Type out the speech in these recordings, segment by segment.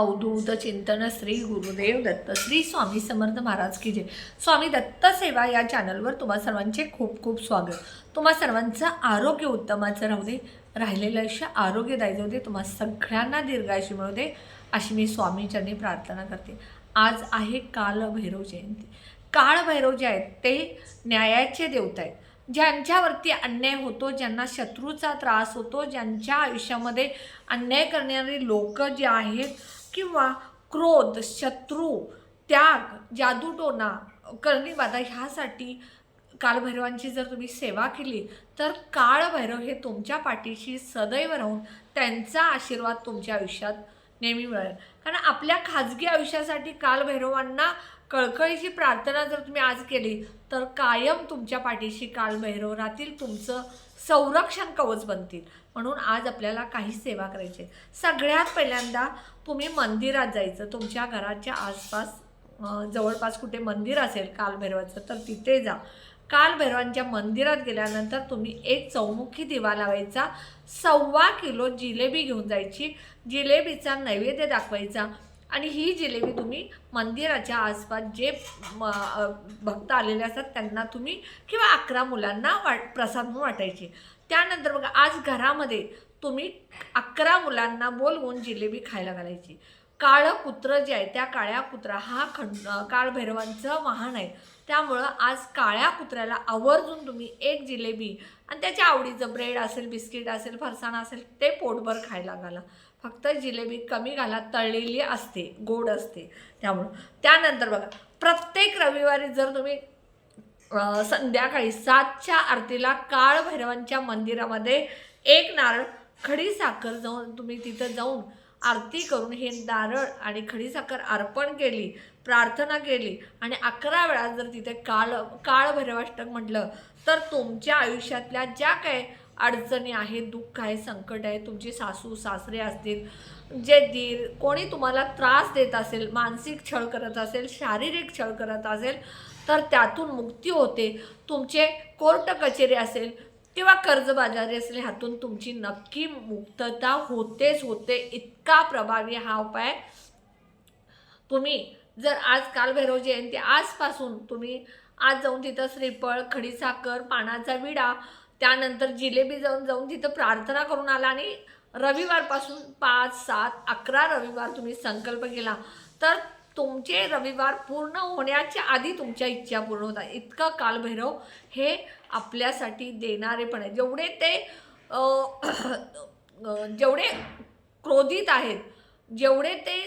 अवधूत चिंतन श्री गुरुदेव दत्त श्री स्वामी समर्थ महाराज की जय. स्वामी दत्त सेवा या चॅनलवर तुम्हा सर्वांचे खूप खूप स्वागत. तुम्हा सर्वांचं आरोग्य उत्तमाचं राहू दे राहिलेलं आयुष्य आरोग्यदायी जाऊ दे तुम्हा सगळ्यांना दीर्घायुष्य मिळू दे अशी मी स्वामीचरणी प्रार्थना करते. आज आहे कालभैरव जयंती. काळभैरव जे आहेत ते न्यायाचे देवता आहेत. ज्यांच्यावरती अन्याय होतो ज्यांना शत्रूचा त्रास होतो ज्यांच्या आयुष्यामध्ये अन्याय करणारी लोक जे आहेत किंवा क्रोध शत्रू त्याग जादूटोना करणीबाधा ह्यासाठी कालभैरवांची जर तुम्ही सेवा केली तर काळभैरव हे तुमच्या पाठीशी सदैव राहून त्यांचा आशीर्वाद तुमच्या आयुष्यात नेहमी मिळेल. कारण आपल्या खाजगी आयुष्यासाठी कालभैरवांना कळकळीची प्रार्थना जर तुम्ही आज केली तर कायम तुमच्या पाठीशी कालभैरव राहतील तुमचं संरक्षण कवच बनतील. म्हणून आज आपल्याला काही सेवा करायची आहे. सगळ्यात पहिल्यांदा तुम्ही मंदिरात जायचं. तुमच्या घराच्या आसपास जवळपास कुठे मंदिर असेल कालभैरवाचं तर तिथे जा. कालभैरवांच्या मंदिरात गेल्यानंतर तुम्ही एक चौमुखी दिवा लावायचा सव्वा किलो जिलेबी घेऊन जायची. जिलेबीचा नैवेद्य दाखवायचा आणि ही जिलेबी तुम्ही मंदिराच्या आसपास जे म, भक्त आलेले असतात त्यांना तुम्ही किंवा अकरा मुलांना वाट प्रसाद म्हणून वाटायची. त्यानंतर बघा आज घरामध्ये तुम्ही अकरा मुलांना बोलवून जिलेबी खायला घालायची. काळं कुत्र जे आहे त्या काळ्या कुत्रा हा खंड काळभैरवांचं वाहन आहे. त्यामुळं आज काळ्या कुत्र्याला आवर्जून तुम्ही एक जिलेबी आणि त्याच्या आवडीचं ब्रेड असेल बिस्किट असेल फरसाण असेल ते पोटभर खायला घाला. फक्त जिलेबी कमी घाला तळलेली असते गोड असते. त्यामुळं त्यानंतर बघा प्रत्येक रविवारी जर तुम्ही संध्याकाळी सातच्या आरतीला काळभैरवांच्या मंदिरामध्ये एक नारळ खडी साखर जाऊन तुम्ही तिथं जाऊन आरती करून हे नारळ आणि खडी साखर अर्पण केली प्रार्थना केली आणि अकरा वेळा जर तिथे काळ काळ भैरवाष्टक म्हटलं तर तुमच्या आयुष्यातल्या ज्या काय अडचणी आहेत दुःख आहे संकट आहे तुमची सासू सासरे असतील जे दीर कोणी तुम्हाला त्रास देत असेल मानसिक छळ करत असेल शारीरिक छळ करत असेल तर त्यातून मुक्ती होते. तुमचे कोर्ट कचेरी असेल किंवा कर्जबाजारी असले ह्यातून तुमची नक्की मुक्तता होतेच होते. इतका प्रभावी हा उपाय तुम्ही जर आज कालभैरव जयंती आजपासून तुम्ही आज जाऊन तिथं श्रीफळ खडीसाखर पानाचा विडा त्यानंतर जिलेबी जाऊन जाऊन तिथं प्रार्थना करून आला आणि रविवारपासून पाच सात अकरा रविवार तुम्ही संकल्प केला तर तुमचे रविवार पूर्ण होण्याच्या आधी तुमच्या इच्छा पूर्ण होतात. इतकं कालभैरव हे आपल्यासाठी देणारे पण आहे. जेवढे ते जेवढे क्रोधित आहेत जेवढे ते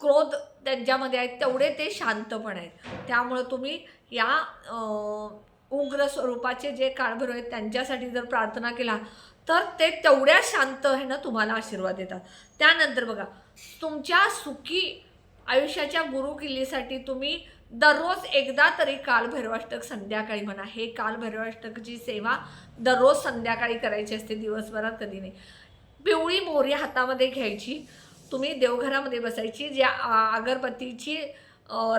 क्रोध त्यांच्यामध्ये आहेत तेवढे ते शांत पण आहेत. त्यामुळं तुम्ही या उग्र स्वरूपाचे जे काळभैरव आहेत त्यांच्यासाठी जर प्रार्थना केला तर ते तेवढ्या शांत आहे ना तुम्हाला आशीर्वाद देतात. त्यानंतर बघा तुमच्या सुखी आयुष्याच्या गुरुकिल्लीसाठी तुम्ही दररोज एकदा तरी कालभैरवाष्टक संध्याकाळी म्हणा. हे कालभैरवाष्टकची सेवा दररोज संध्याकाळी करायची असते दिवसभरात कधी नाही. पिवळी मोहरी हातामध्ये घ्यायची. तुम्ही देवघरामध्ये बसायची. ज्या अगरबत्तीची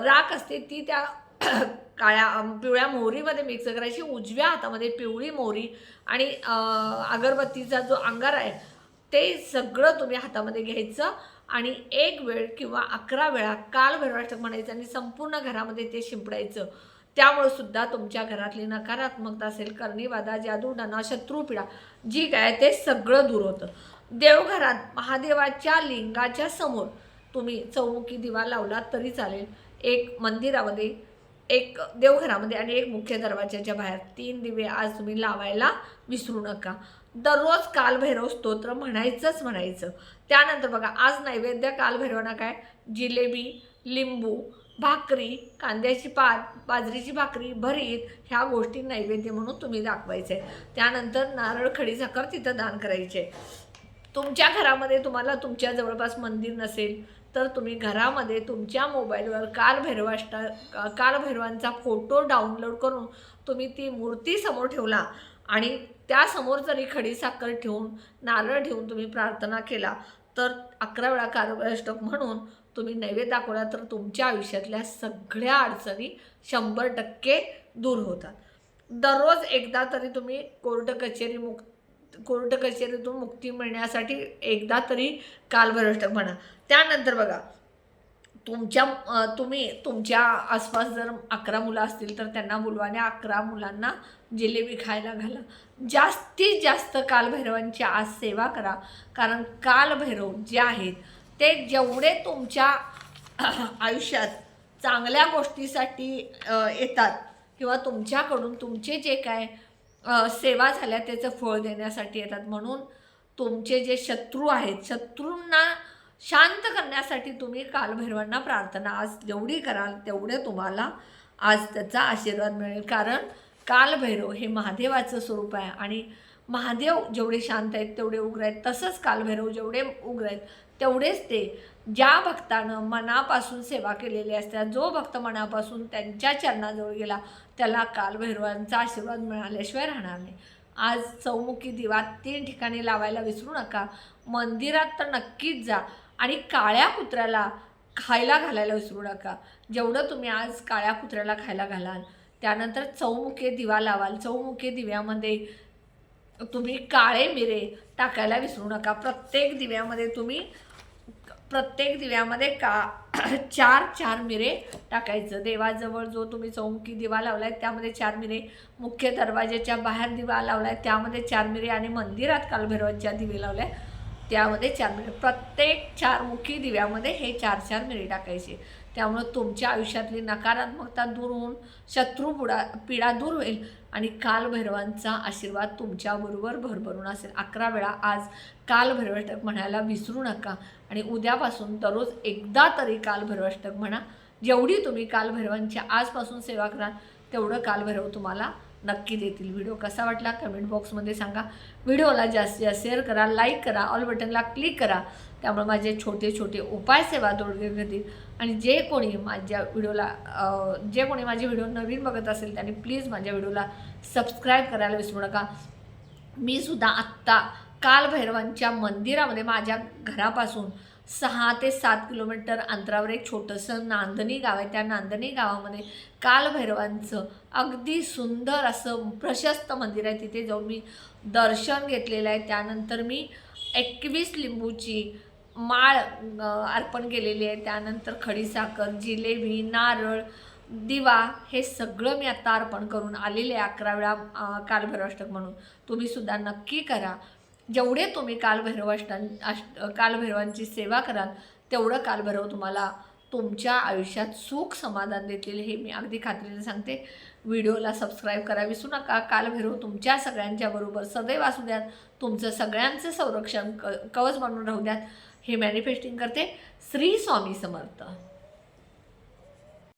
राख असते ती त्या काळ्या पिवळ्या मोहरीमध्ये मिक्स करायची. उजव्या हातामध्ये पिवळी मोहरी आणि अगरबत्तीचा जो अंगार आहे ते सगळं तुम्ही हातामध्ये घ्यायचं. आणि एक वेळ किंवा अकरा वेळा काल भैरवाष्टक म्हणायचं आणि संपूर्ण घरामध्ये ते शिंपडायचं. त्यामुळे सुद्धा तुमच्या घरातली नकारात्मकता असेल करणीबाधा जादू डना शत्रुपीडा जी काय ते सगळं दूर होतं. देवघरात महादेवाच्या लिंगाच्या समोर तुम्ही चौमुखी दिवा लावला तरी चालेल. एक मंदिरामध्ये एक देवघरामध्ये आणि एक मुख्य दरवाजाच्या बाहेर. तीन दिवे आज तुम्ही लावायला विसरू नका. दररोज कालभैरव स्तोत्र म्हणायचंच म्हणायचं. त्यानंतर बघा आज नैवेद्य कालभैरवांना काय? जिलेबी लिंबू भाकरी कांद्याची पात बाजरीची भाकरी भरीत ह्या गोष्टी नैवेद्य म्हणून तुम्ही दाखवायचे. त्यानंतर नारळ खडी साखर तिथं दान करायचे. तुमच्या घरामध्ये तुम्हाला तुमच्या जवळपास मंदिर नसेल तर तुम्ही घरामध्ये तुमच्या मोबाईलवर कालभैरवाष्टा कालभैरवांचा फोटो डाउनलोड करून तुम्ही ती मूर्ती समोर ठेवला आणि त्यासमोर जरी खडीसाखर ठेवून नारळ ठेवून तुम्ही प्रार्थना केला तर अकरा वेळा कालभैरवाष्टक म्हणून तुम्ही नैवेद्य दाखवला तर तुमच्या आयुष्यातल्या सगळ्या अडचणी शंभर टक्के दूर होतात. दररोज एकदा तरी तुम्ही कोर्ट कचेरी मुक्त कोर्ट कचेरीतून मुक्ती मिळण्यासाठी एकदा तरी कालभैरष्टक म्हणा. त्यानंतर बघा तुमच्या तुम्ही तुमच्या आसपास जर अकरा मुलं असतील तर त्यांना बोलवा आणि अकरा मुलांना जिलेबी खायला घाला. जास्तीत जास्त कालभैरवांची आज सेवा करा. कारण कालभैरव जे आहेत ते जेवढे तुमच्या आयुष्यात चांगल्या गोष्टीसाठी येतात किंवा तुमच्याकडून तुमचे जे काय सेवा झाल्या त्याचं फळ देण्यासाठी येतात. म्हणून तुमचे जे शत्रू आहेत शत्रूंना शांत करण्यासाठी तुम्ही कालभैरवांना प्रार्थना आज जेवढी कराल तेवढे तुम्हाला आज त्याचा आशीर्वाद मिळेल. कारण कालभैरव हे महादेवाचं स्वरूप आहे आणि महादेव जेवढे शांत आहेत तेवढे उग्र आहेत तसंच कालभैरव जेवढे उग्र आहेत तेवढेच ते ज्या भक्तानं मनापासून सेवा केलेली असते जो भक्त मनापासून त्यांच्या चरणाजवळ गेला त्याला कालभैरवांचा आशीर्वाद मिळाल्याशिवाय राहणार नाही. आज चौमुखी दिवा तीन ठिकाणी लावायला विसरू नका. मंदिरात तर नक्कीच जा. आणि काळ्या कुत्र्याला खायला घालायला विसरू नका. जेवढं तुम्ही आज काळ्या कुत्र्याला खायला घालाल त्यानंतर चौमुखे दिवा लावाल. चौमुखे दिव्यामध्ये तुम्ही काळे मिरे टाकायला विसरू नका. प्रत्येक दिव्यामध्ये तुम्ही प्रत्येक दिव्यामध्ये का चार चार मिरे टाकायचं. देवाजवळ जो तुम्ही चौमुखी दिवा लावलाय त्यामध्ये चार मिरे. मुख्य दरवाज्याच्या बाहेर दिवा लावलाय त्यामध्ये चार मिरे. आणि मंदिरात कालभैरवांच्या दिवे लावल्या. त्यामध्ये चार मिनिट प्रत्येक चारमुखी दिव्यामध्ये हे चार चार मिरे टाकायचे. त्यामुळं तुमच्या आयुष्यातली नकारात्मकता दूर होऊन शत्रू बुडा पीडा दूर होईल आणि कालभैरवांचा आशीर्वाद तुमच्याबरोबर भरभरून असेल. अकरा वेळा आज कालभैरवाष्टक म्हणायला विसरू नका आणि उद्यापासून दररोज एकदा तरी कालभैरवाष्टक म्हणा. जेवढी तुम्ही कालभैरवांच्या आजपासून सेवा कराल तेवढं कालभैरव तुम्हाला नक्की देतील व्हिडिओ. कसा वाटला कमेंट बॉक्समध्ये सांगा. व्हिडिओला जास्तीत जास्त शेअर करा लाईक करा ऑल बटनला क्लिक करा. त्यामुळे माझे छोटे छोटे उपाय सेवा तोडगे घेतील आणि जे कोणी माझ्या व्हिडिओला जे कोणी माझे व्हिडिओ नवीन बघत असेल त्यांनी प्लीज माझ्या व्हिडिओला सबस्क्राईब करायला विसरू नका. मी सुद्धा आत्ता कालभैरवांच्या मंदिरामध्ये माझ्या घरापासून सहा ते सात किलोमीटर अंतरावर एक छोटंसं नांदणी गाव आहे. त्या नांदणी गावामध्ये कालभैरवांचं अगदी सुंदर असं प्रशस्त मंदिर आहे. तिथे जाऊन मी दर्शन घेतलेलं आहे. त्यानंतर मी एकवीस लिंबूची माळ अर्पण केलेली आहे. त्यानंतर खडीसाखर जिलेबी नारळ दिवा हे सगळं मी आता अर्पण करून आलेले आहे अकरा वेळा कालभैरवाष्टक म्हणून. तुम्ही सुद्धा नक्की करा. जेवढे तुम्ही कालभैरवाष्टां अष्ट कालभैरवांची सेवा कराल तेवढं कालभैरव तुम्हाला तुमच्या आयुष्यात सुख समाधान देतील हे मी अगदी खात्रीने सांगते. व्हिडिओला सबस्क्राईब करा विसरू नका. कालभैरव तुमच्या सगळ्यांच्या बरोबर सदैव असू द्यात. तुमचं सगळ्यांचं संरक्षण क कवच बनून राहू द्यात हे मॅनिफेस्टिंग करते श्री स्वामी समर्थ.